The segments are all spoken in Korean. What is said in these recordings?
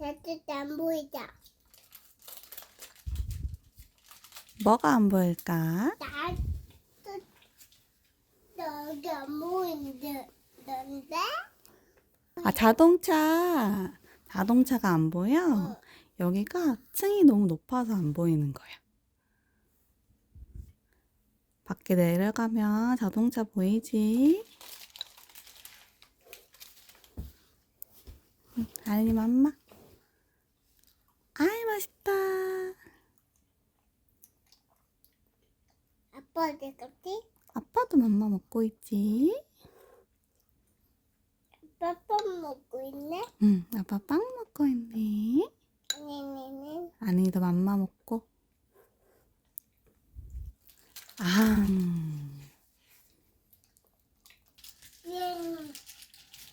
나도 안 보이자. 뭐가 안 보일까? 나도 너가 안 보이는데? 아, 자동차. 자동차가 안 보여? 여기가 층이 너무 높아서 안 보이는 거야. 밖에 내려가면 자동차 보이지? 응, 아린이 맘마. 아이, 맛있다. 아빠 어디 갔지? 아빠도 맘마 먹고 있지? 아빠 밥 먹고 있네? 응, 아빠 빵 먹고 있네. 네네네. 아린이도 맘마 먹고. 아, 얘는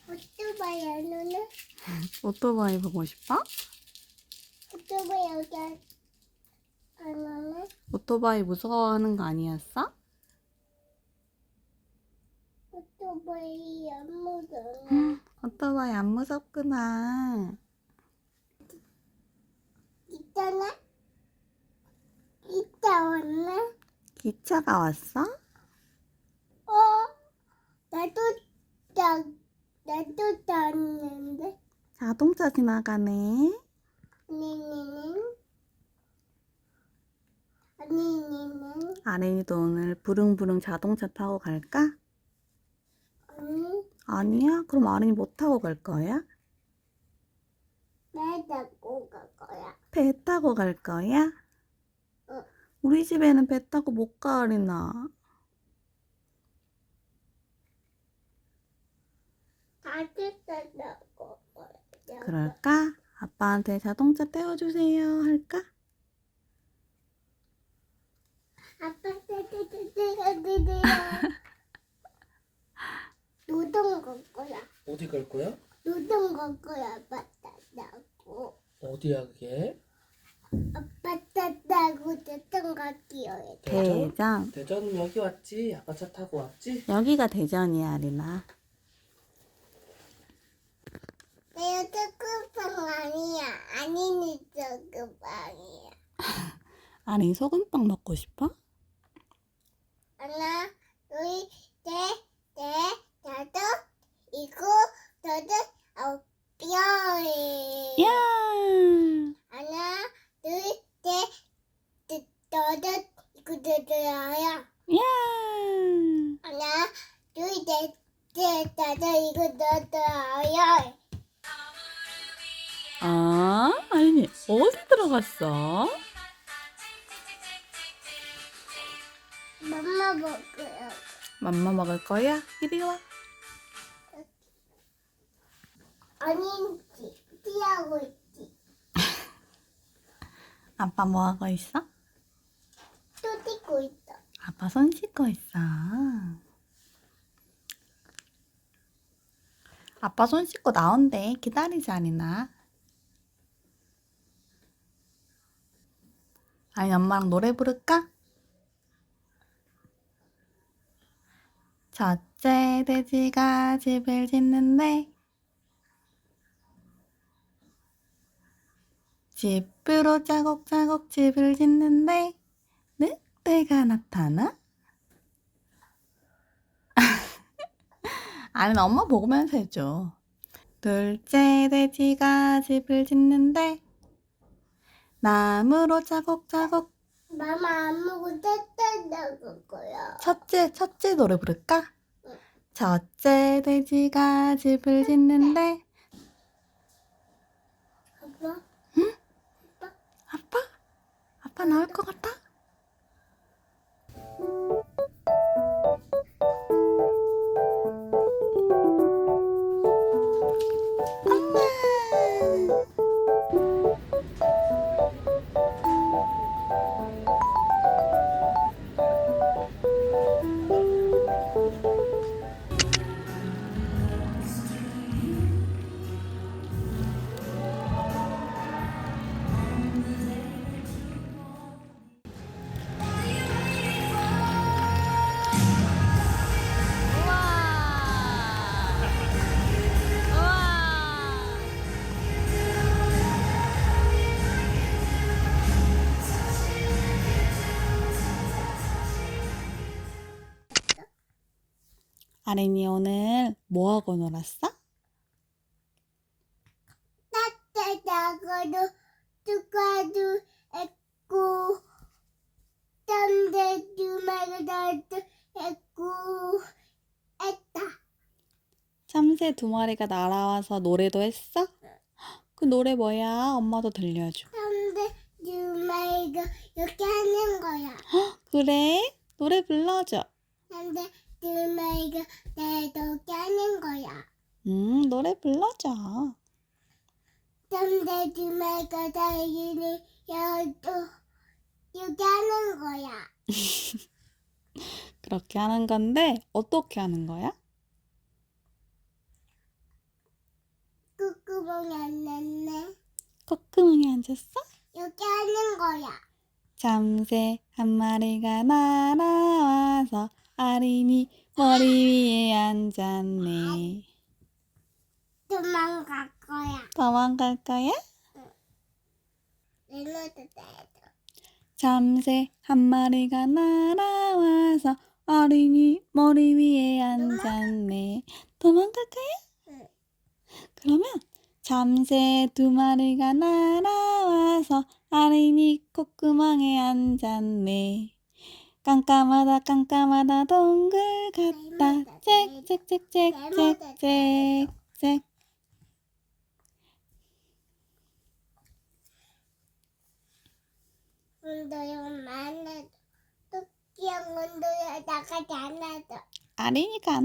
오토바이 안 오네? 오토바이 보고 싶어? 오토바이 여기 안 오네? 오토바이 무서워하는 거 아니었어? 오토바이 안 무서워. 오토바이 안 무섭구나. 있잖아? 있다 왔네? 기차가 왔어? 어? 나도 다, 나도 닿았는데? 자동차 지나가네. 니니는? 니니는? 아린이도 오늘 부릉부릉 자동차 타고 갈까? 아니, 아니야? 그럼 아린이 못 타고 갈 거야? 내 잡고 갈 거야. 배 타고 갈 거야? 응. 우리 집에는 배 타고 못 가, 아린아. 같이 타자고 거야. 그럴까? 아빠한테 자동차 태워주세요. 할까? 아빠 떼떼떼떼떼떼 노동 갈 거야. 어디 갈 거야? 노동 갈 거야. 아빠 타자고. 어디야 그게? 아빠 타자고 노동 갈게요. 대전? 대전. 여기 왔지? 아빠 차 타고 왔지? 여기가 대전이야, 아린아. 내가 초코빵 아니야. 아니는 초코빵이야. 아린이 소금빵 먹고 싶어? 하나, 둘, 셋, 넷, 다섯, 일곱, 여덟, 아홉, 열. 야! 하나, 둘, 셋, 넷, 여덟, 일곱, 여덟, 아홉. 야! 하나, 둘, 셋, 넷, 다섯, 일곱, 여덟, 아홉. 아, 아린이 어디 들어갔어? 맘마 먹어요. 맘마 먹을 거야? 이리 와. 아닌지, 뛰하고 있지. 아빠 뭐 하고 있어? 또 뛰고 있다. 아빠 손 씻고 있어. 아빠 손 씻고 나온대. 기다리지 아니나. 아니 엄마랑 노래 부를까? 첫째 돼지가 집을 짓는데 집으로 짜곡짜곡 집을 짓는데 늑대가 나타나? 아니 엄마 보고면서 해줘. 둘째 돼지가 집을 짓는데 나무로 짜곡짜곡 마마 안 먹고 떼떼 나갈 거야. 첫째 첫째 노래 부를까? 응. 첫째 돼지가 집을 짓는데 아린이 오늘 뭐 하고 놀았어? 따뜻하고도 누가도 했고 땀도 말도 했고 했다. 참새 두 마리가 날아와서 노래도 했어? 그 노래 뭐야? 엄마도 들려줘. 땀도 말고 이렇게 하는 거야. 그래? 노래 불러줘. 땀도 말고 내도 이렇게 하는 거야. 음, 노래 불러줘. 땀도 말고 다이를 여도 이렇게 하는 거야. 그렇게 하는 건데, 어떻게 하는 거야? 꾹꾹멍이 안 났네. 콧구멍에 앉았어? 이렇게 하는 거야. 참새 한 마리가 날아와서 아린이 머리 위에 앉았네. 도망갈 거야. 도망갈 거야? 참새 한 마리가 날아와서 어린이 머리 위에 앉았네. 도망갈 거야? 응. 그러면 참새 두 마리가 날아와서 어린이 콧구멍에 앉았네. 깜깜하다 깜깜하다 동글 같다 짹짹짹짹짹짹 운동이 많아도 토끼형 운동이 나가지 않아도 아린이가.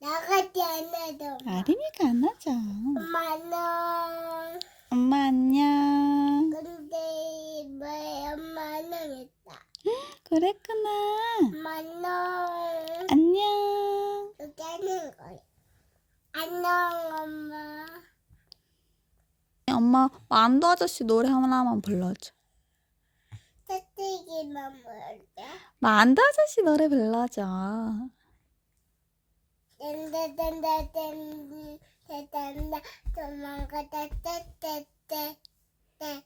나가지 않아도 아린이가 안아줘. 엄마는 엄마 안녕. 그랬구나. 엄마는 안녕. 이렇게 하는 거야. 안녕 엄마. 엄마 만두 아저씨 노래 하나만 불러줘. 새치기만 먹을게. 만두 아저씨 노래 불러줘. 땡땡 도망가다 떼떼떼 떼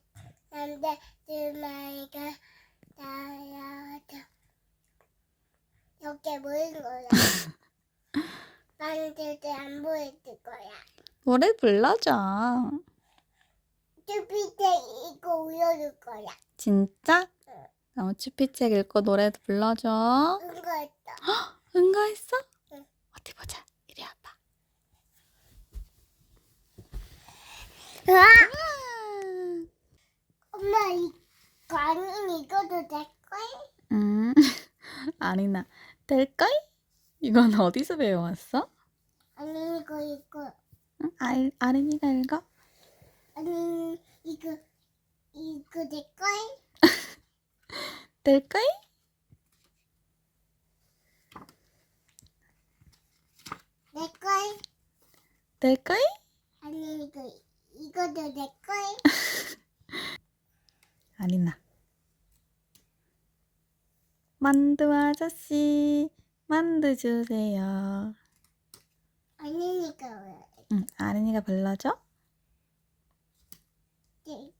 남자 주마이가 나야다 이렇게 보이는 거야 나는 절대 안 보일 거야 노래 불러줘. 쭈피테 이거 올려줄 거야 진짜? 응. 그럼 추피책 읽고 노래도 불러줘. 이거 했다 응가했어? 응. 어디 보자. 이리 와봐. 으아! 아. 엄마 이 거 아니 이거도 내 거야? 음, 아니나 될걸? 이건 어디서 배워왔어? 아니 이거 이거 응? 아, 아린이가 읽어? 아니 이거 이거? 될걸? 내 거야? 될걸? 아니 이거 이거도 내 거야? 아니나. 만두 아저씨, 만두 주세요. 아니니까 왜? 응, 아린이가 불러줘? 네.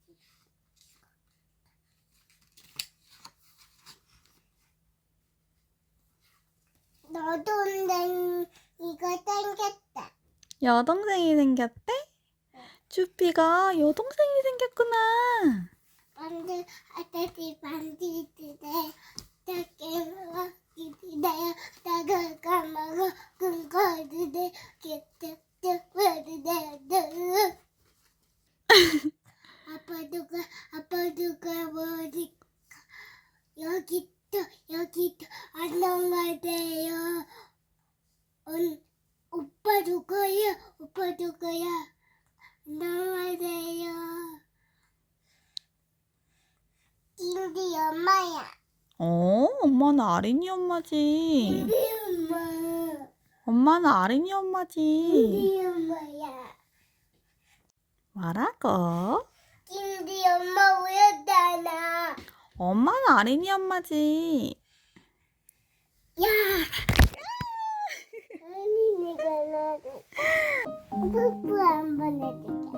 너도 이거 땡겼다. 여동생이 생겼대? 쭈삐가 여동생이 생겼구나. 반드 아저씨 반디드 네. 저게 먹기드네. 나가 까먹어 근거드네. 기특특 버드네. 아빠 누가 아빠 누가 뭐니까 여기 또 여기 또 안녕하세요. 온 오빠 누구야? 오빠 누구야? 안녕하세요. 김디 엄마야. 어, 엄마는 아린이 엄마지. 김디 엄마. 엄마는 아린이 엄마지. 김디 엄마야. 뭐라고? 김디 엄마 우였잖아. 엄마는 아린이 엄마지. 야. 아니 내가 나도 뽀뽀 한번 해줄게.